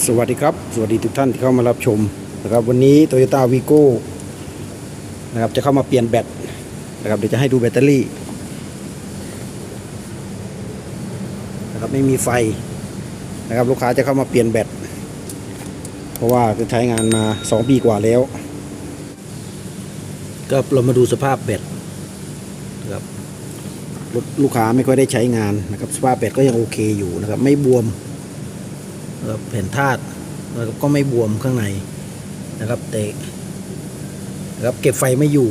สวัสดีครับ สวัสดีทุกท่านที่เข้ามารับชมนะครับวันนี้ Toyota v i g o นะครับจะเข้ามาเปลี่ยนแบตนะครับเดี๋ยวจะให้ดูแบตเตอรี่นะครับไม่มีไฟนะครับลูกค้าจะเข้ามาเปลี่ยนแบตเพราะว่าจะใช้งานมา 2 ปีกว่าแล้ว ก็เรามาดูสภาพแบตนะครับรถลูกค้าไม่ค่อยได้ใช้งานนะครับสภาพแบตก็ยังโอเคอยู่นะครับไม่บวม นะครับแผ่นธาตุนะครับก็ไม่บวมข้างในนะครับแต่นะครับเก็บไฟไม่อยู่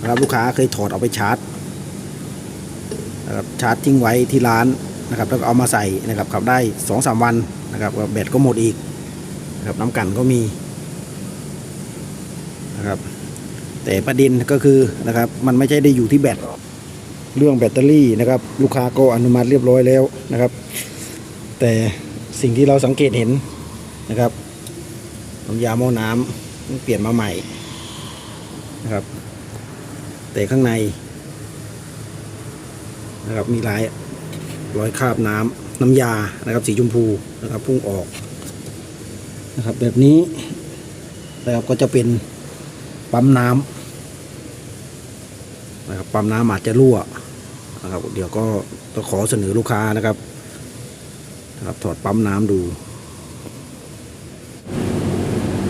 นะครับลูกค้าเคยถอดเอาไปชาร์จนะครับชาร์จทิ้งไว้ที่ร้านนะครับแล้วก็เอามาใส่นะครับขับได้สองสามวันนะครับแบตก็หมดอีกนะครับน้ำกันก็มีนะครับแต่ประเด็นก็คือนะครับมันไม่ใช่ได้อยู่ที่แบตเรื่องแบตเตอรี่นะครับ ลูกค้าก็อนุมัติเรียบร้อยแล้วนะครับ แต่ สิ่งที่เราสังเกตเห็นนะครับน้ำยาหม้อน้ำเปลี่ยนมาใหม่นะครับ แต่ข้างในนะครับมีลายรอยคราบน้ำน้ำยานะครับ สีชมพูนะครับพุ่งออกนะครับ แบบนี้นะครับก็จะเป็นปั๊มน้ำนะครับปั๊มน้ำอาจจะรั่วนะครับ เดี๋ยวก็ต้องขอเสนอลูกค้านะครับ ครับถอดปั๊มน้ำดู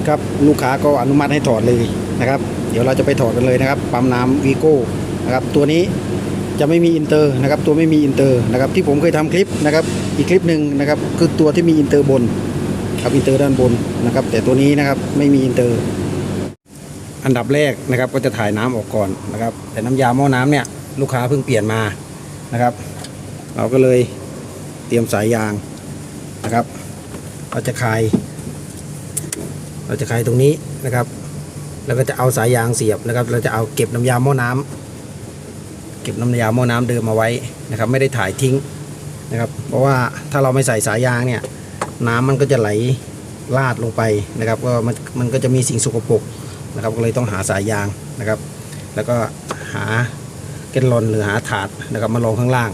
ครับลูกค้าก็อนุมัติให้ถอดเลยนะครับ เดี๋ยวเราจะไปถอดกันเลยนะครับ ปั๊มน้ำวีโก้นะครับตัวนี้จะไม่มีอินเตอร์นะครับ ตัวไม่มีอินเตอร์นะครับ ที่ผมเคยทำคลิปนะครับ อีกคลิปหนึ่งนะครับ คือตัวที่มีอินเตอร์บนครับอินเตอร์ด้านบนนะครับ แต่ตัวนี้นะครับไม่มีอินเตอร์อันดับแรกนะครับก็จะถ่ายน้ำออกก่อนนะครับ แต่น้ำยาหม้อน้ำเนี่ยลูกค้าเพิ่งเปลี่ยนมานะครับ เราก็เลยเตรียมสายยาง นะครับ เราจะคลาย เราจะคลายตรงนี้นะครับ แล้วก็จะเอาสายยางเสียบนะครับ เราจะเอาเก็บน้ำยาหม้อน้ำเก็บน้ำยาหม้อน้ำเดิมมาไว้นะครับ ไม่ได้ถ่ายทิ้งนะครับ เพราะว่าถ้าเราไม่ใส่สายยางเนี่ย น้ำมันก็จะไหลลาดลงไปนะครับ ก็มันมันก็จะมีสิ่งสกปรกนะครับ ก็เลยต้องหาสายยางนะครับ แล้วก็หาเกลอนหรือหาถาดนะครับมาลองข้างล่าง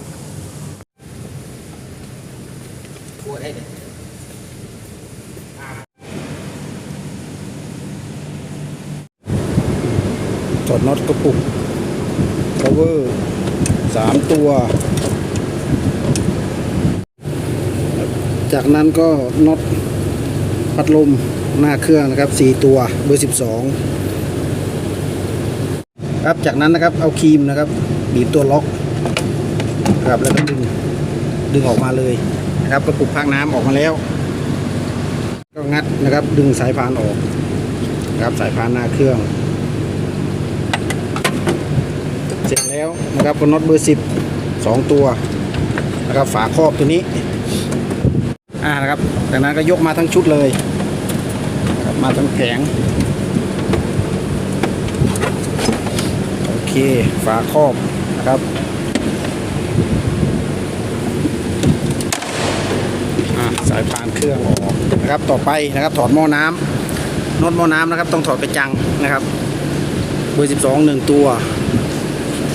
ถอดน็อตกระปุก cover สามตัว จากนั้นก็น็อตพัดลมหน้าเครื่องนะครับสี่ตัวเบอร์สิบสองครับจากนั้นนะครับเอาครีมนะครับ บีบตัวล็อกครับแล้วก็ดึงดึงออกมาเลยนะครับกระปุกพักน้ำออกมาแล้ว ก็งัดนะครับดึงสายพานออกนะครับสายพานหน้าเครื่อง เสร็จแล้วนะครับก็น็อตเบอร์สิบสองตัวนะครับฝาครอบตัวนี้อ่านะครับจากนั้นก็ยกมาทั้งชุดเลยนะครับมาทั้งแผงโอเคฝาครอบนะครับอ่าสายพานเครื่องออกนะครับต่อไปนะครับถอดหม้อน้ำน็อตหม้อน้ำนะครับ ต้องถอดกระจังนะครับเบอร์สิบสองหนึ่งตัว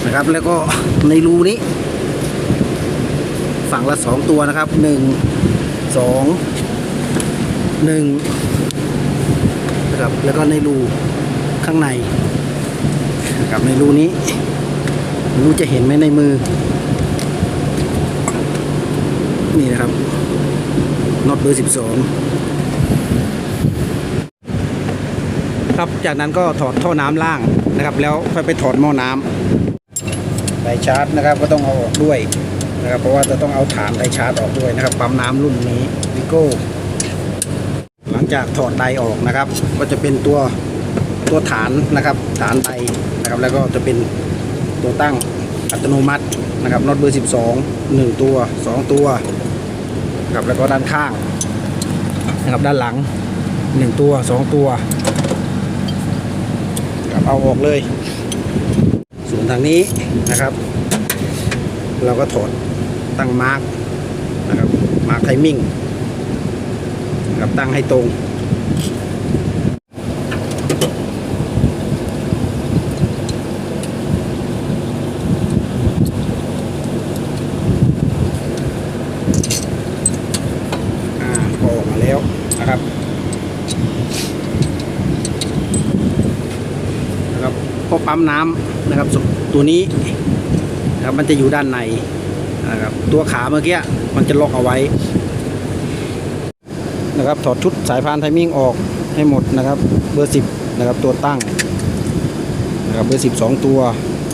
นะครับ แล้วก็ในรูนี้ ฝั่งละสองตัวนะครับหนึ่งสองหนึ่งนะครับแล้วก็ในรูข้างในนะครับในรูนี้รู้จะเห็นไหมในมือ นี่นะครับน็อตเบอร์สิบสองครับจากนั้นก็ถอดท่อน้ำล่างนะครับ แล้วค่อยไปถอดหม้อน้ำ ไดชาร์จนะครับก็ต้องเอาออกด้วยนะครับเพราะว่าจะต้องเอาฐานไดชาร์จออกด้วยนะครับปั๊มน้ำรุ่นนี้วิโก้หลังจากถอดไดออกนะครับ ก็จะเป็นตัวตัวฐานนะครับฐานไดนะครับแล้วก็จะเป็นตัวตั้งอัตโนมัตินะครับน็อตเบอร์ 12 1 ตัว 2 ตัวนะครับแล้วก็ด้านข้างนะครับด้านหลัง 1 ตัว 2 ตัวครับเอาออกเลยูนทางนี้นะครับ เราก็ถอดตั้งมาร์กนะครับมาร์กไทมิ่งกับตั้งให้ตรง อ่าพอออกมาแล้ว นะครับ นะครับพวกปั๊มน้ำนะครับ ตัวนี้นะครับมันจะอยู่ด้านในนะครับตัวขาเมื่อกี้มันจะล็อกเอาไว้นะครับถอดชุดสายพานไทมิ่งออกให้หมดนะครับ เบอร์ 10นะครับตัวตั้งนะครับเบอร์ 10 2 ตัว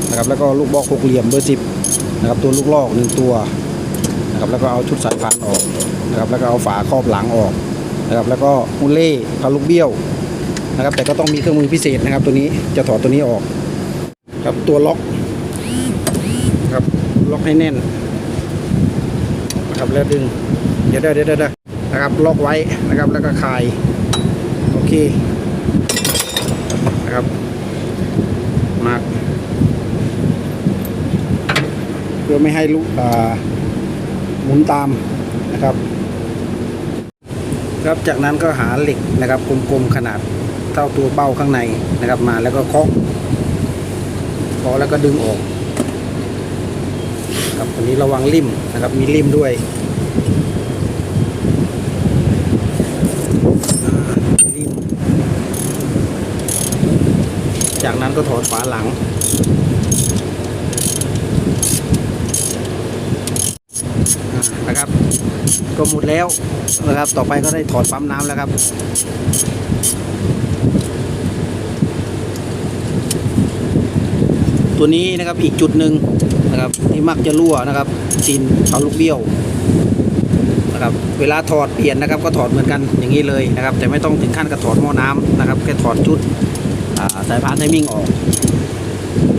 นะครับแล้วก็ลูกบล็อกหกเหลี่ยมเบอร์ 10นะครับตัวลูกลอกหนึ่งตัวนะครับแล้วก็เอาชุดสายพานออกนะครับแล้วก็เอาฝาครอบหลังออกนะครับแล้วก็มุเล่พาลูกเบี้ยว นะครับ แต่ก็ต้องมีเครื่องมือพิเศษนะครับ ตัวนี้จะถอดตัวนี้ออก ครับตัวล็อกครับล็อกให้แน่นนะครับแล้วดึง เดี๋ยวเดี๋ยวเดี๋ยวเดี๋ยวนะครับล็อกไว้นะครับแล้วก็คลายโอเคนะครับมากเพื่อไม่ให้ลูกอ่าหมุนตามนะครับ ครับจากนั้นก็หาเหล็กนะครับกลมๆขนาด เท่าตัวเบ้าข้างในนะครับมาแล้วก็เคาะเคาะแล้วก็ดึงออกครับวันนี้ระวังลิ่มนะครับมีลิ่มด้วยอ่าลิ่มจากนั้นก็ถอดฝาหลังนะครับ ก็หมดแล้วนะครับ ต่อไปก็ได้ถอดปั๊มน้ำแล้วครับ ตัวนี้นะครับอีกจุดหนึ่งนะครับที่มักจะรั่วนะครับซีนเอาลูกเบี้ยวนะครับเวลาถอดเปลี่ยนนะครับก็ถอดเหมือนกันอย่างนี้เลยนะครับ แต่ไม่ต้องถึงขั้นกับถอดหม้อน้ำนะครับแค่ถอดชุดสายพานไทมิ่งออก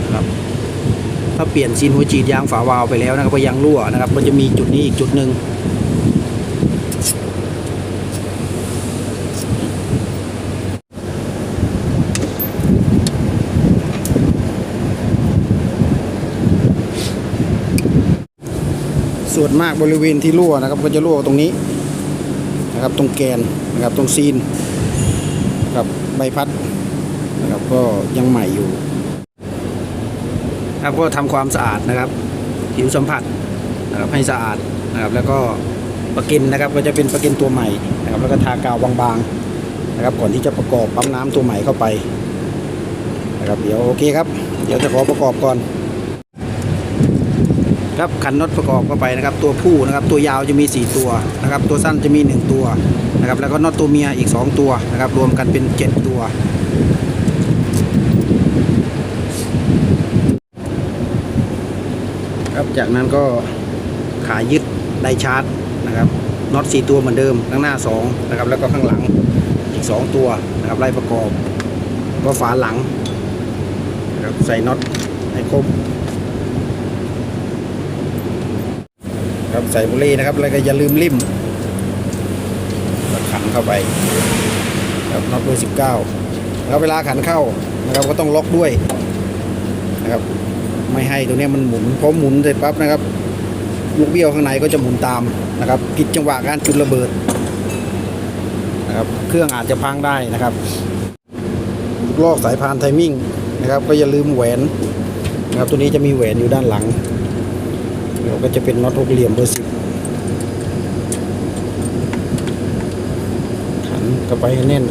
นะครับถ้าเปลี่ยนซีนหัวฉีดยางฝาวาลไปแล้วนะครับก็ยางรั่วนะครับ มันจะมีจุดนี้อีกจุดหนึ่ง ส่วนมากบริเวณที่รั่วนะครับ ก็จะรั่วตรงนี้นะครับตรงแกนนะครับตรงซีนนะครับใบพัดนะครับก็ยังใหม่อยู่ครับก็ทำความสะอาดนะครับผิวสัมผัสนะครับให้สะอาดนะครับ แล้วก็ประกินนะครับก็จะเป็นประกินตัวใหม่นะครับ แล้วก็ทากาวบางๆนะครับ ก่อนที่จะประกอบปั๊มน้ำตัวใหม่เข้าไปนะครับเดี๋ยวโอเคครับ เดี๋ยวจะขอประกอบก่อน ครับขันน็อตประกอบเข้าไปนะครับ ตัวผู้นะครับตัวยาวจะมี 4 ตัวนะครับ ตัวสั้นจะมี 1 ตัวนะครับ แล้วก็น็อตตัวเมียอีก 2 ตัวนะครับ รวมกันเป็น 7 ตัวครับจากนั้นก็ขายึดไดชาร์จนะครับน็อต4ตัวเหมือนเดิมข้างหน้า2นะครับแล้วก็ข้างหลังอีก 2 ตัวนะครับไล่ประกอบก็ฝาหลังนะครับใส่น็อตให้ครบ ครับใส่บุรี่นะครับ แล้วก็อย่าลืมลิ่มขันเข้าไปครับน็อตเบอร์สิบเก้าแล้วเวลาขันเข้านะครับก็ต้องล็อกด้วยนะครับ ไม่ให้ตัวนี้มันหมุนพอหมุนเสร็จปั๊บนะครับลูกเบี้ยวข้างในก็จะหมุนตามนะครับผิดจังหวะการจุดระเบิดนะครับเครื่องอาจจะพังได้นะครับลอกสายพานไทมิ่งนะครับ ก็อย่าลืมแหวนนะครับตัวนี้จะมีแหวนอยู่ด้านหลัง เราก็จะเป็นน็อตหกเหลี่ยมเบอร์สิบขันเข้าไปให้แน่น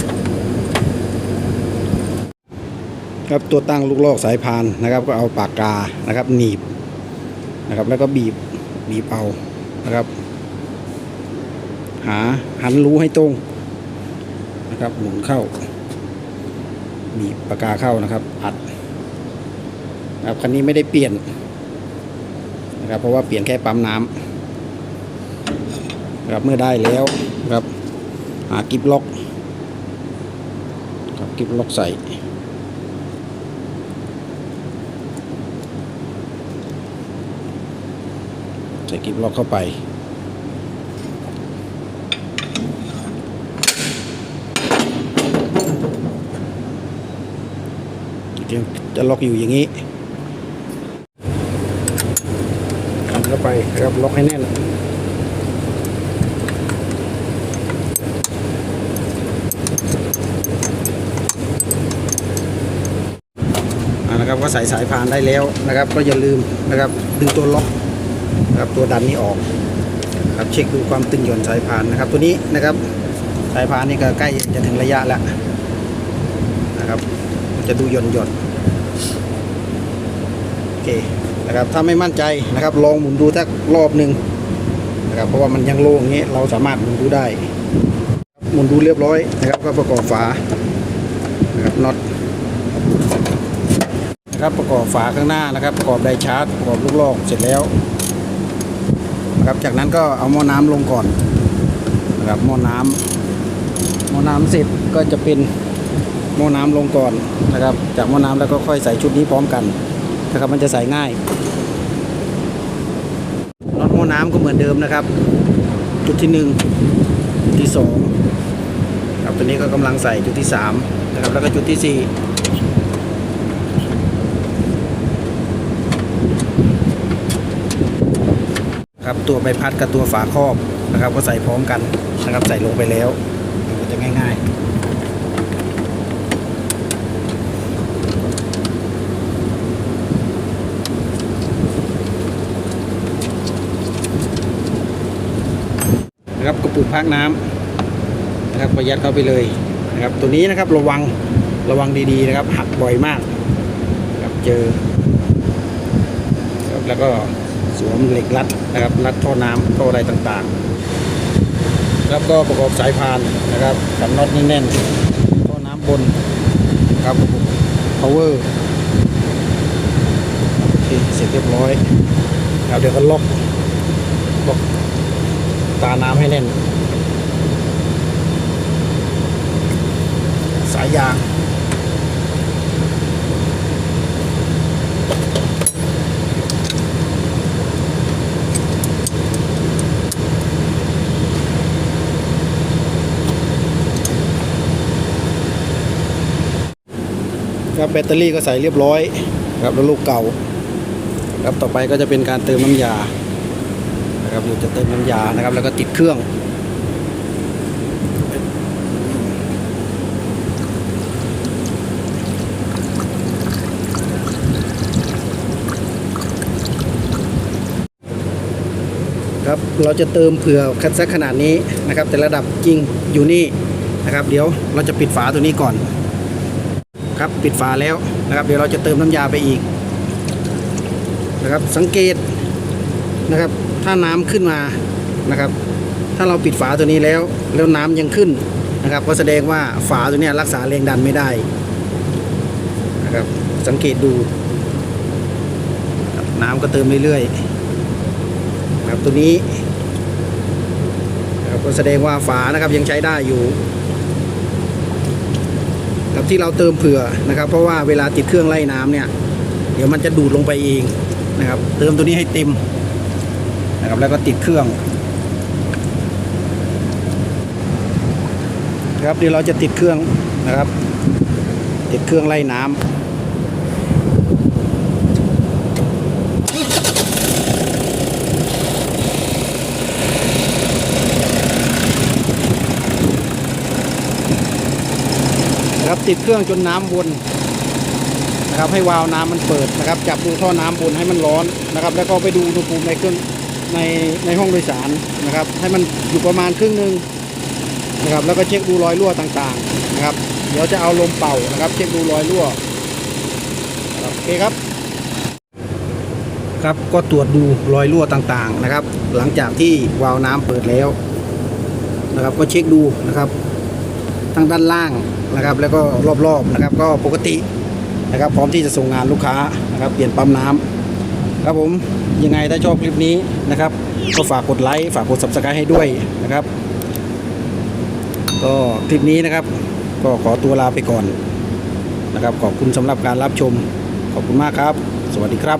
ครับตัวตั้งลูกลอกสายพานนะครับ ก็เอาปากกานะครับ หนีบนะครับ แล้วก็บีบบีบเอานะครับ หาหันรูให้ตรงนะครับ หมุนเข้าบีบปากกาเข้านะครับ อัดนะครับคันนี้ไม่ได้เปลี่ยน นะครับเพราะว่าเปลี่ยนแค่ปั๊มน้ำนะครับเมื่อได้แล้วนะครับหากิบล็อกครับกิบล็อกใส่ใส่กิบล็อกเข้าไปจะล็อกอยู่อย่างนี้ ทำ เข้าไปครับล็อกให้แน่นนะครับก็ใส่สายพานได้แล้วนะครับ ก็อย่าลืมนะครับดึงตัวล็อกนะครับตัวดันนี้ออกครับเช็คดูความตึงหย่อนสายพานนะครับ ตัวนี้นะครับสายพานนี่ก็ใกล้จะถึงระยะแล้วนะครับ จะดูหย่อนหย่อนโอเค นะครับถ้าไม่มั่นใจนะครับลองหมุนดูสักรอบหนึ่งนะครับเพราะว่ามันยังโล่งอย่างนี้เราสามารถหมุนดูได้ หมุนดูเรียบร้อยนะครับ ก็ประกอบฝานะครับน็อตนะครับประกอบฝาข้างหน้านะครับ ประกอบไดชาร์จประกอบลูกลอกเสร็จแล้วนะครับจากนั้นก็เอาหม้อน้ำลงก่อนนะครับหม้อน้ำหม้อน้ำเสร็จก็จะเป็นหม้อน้ำลงก่อนนะครับ จากหม้อน้ำแล้วก็ค่อยใส่ชุดนี้พร้อมกัน นะครับมันจะใส่ง่ายน็อตหม้อน้ำก็เหมือนเดิมนะครับ จุดที่หนึ่งจุดที่สองครับตัวนี้ก็กำลังใส่จุดที่สามนะครับแล้วก็จุดที่สี่ครับตัวใบพัดกับตัวฝาครอบนะครับ ก็ใส่พร้อมกันนะครับใส่ลงไปแล้วมันจะง่าย ๆนะครับกระปุก พักน้ำนะครับประหยัดเข้าไปเลยนะครับตัวนี้นะครับระวังระวังดีๆนะครับ หักบ่อยมากครับเจอครับแล้วก็สวมเหล็กรัดนะครับรัดท่อน้ำท่ออะไรต่างๆ แล้วก็ประกอบสายพานนะครับกับน็อตแน่นๆท่อน้ำบนนะครับ power โอเคเสร็จเรียบร้อยครับเดี๋ยวก็ล็อกล็อกตาน้ำให้แน่นายยางครับแบตเตอรี่ก็ใส่เรียบร้อยครับแล้วลูกเก่าครับต่อไปก็จะเป็นการเติมน้ำยานะครับเราจะเติมน้ำยานะครับ แล้วก็ติดเครื่อง ครับ เราจะเติมเผื่อคัดสักขนาดนี้นะครับ แต่ระดับจริงอยู่นี่นะครับ เดี๋ยวเราจะปิดฝาตัวนี้ก่อน ครับปิดฝาแล้วนะครับ เดี๋ยวเราจะเติมน้ำยาไปอีกนะครับ สังเกตนะครับ ถ้าน้ำขึ้นมานะครับ ถ้าเราปิดฝาตัวนี้แล้ว แล้วน้ำยังขึ้นนะครับก็แสดงว่าฝาตัวนี้รักษาแรงดันไม่ได้นะครับสังเกตดูครับน้ำก็เติมเรื่อยๆ ตัวนี้นะครับก็แสดงว่าฝานะครับยังใช้ได้อยู่ครับที่เราเติมเผื่อนะครับ เพราะว่าเวลาติดเครื่องไล่น้ำเนี่ย เดี๋ยวมันจะดูดลงไปเองนะครับ เติมตัวนี้ให้เต็มนะครับแล้วก็ติดเครื่องครับเดี๋ยวเราจะติดเครื่องนะครับ ติดเครื่องไล่น้ำ นะครับ ติดเครื่องจนน้ำวนนะครับ ให้วาล์วน้ำมันเปิดนะครับ จับดูท่อน้ำบนให้มันร้อนนะครับ แล้วก็ไปดูอุณหภูมิในเครื่องในในห้องโดยสารนะครับ ให้มันอยู่ประมาณครึ่งหนึ่งนะครับ แล้วก็เช็คดูรอยรั่วต่างๆนะครับ เดี๋ยวจะเอาลมเป่านะครับ เช็คดูรอยรั่วโอเคครับครับก็ตรวจดูรอยรั่วต่างๆนะครับ หลังจากที่วาล์วน้ำเปิดแล้วนะครับ ก็เช็คดูนะครับ ทั้งด้านล่างนะครับ แล้วก็รอบๆนะครับ ก็ปกตินะครับ พร้อมที่จะส่งงานลูกค้านะครับ เปลี่ยนปั๊มน้ำครับผมยังไงถ้าชอบคลิปนี้นะครับ ก็ฝากกดไลค์ฝากกด subscribe ให้ด้วยนะครับ ก็คลิปนี้นะครับ ก็ขอตัวลาไปก่อนนะครับ ขอบคุณสำหรับการรับชม ขอบคุณมากครับ สวัสดีครับ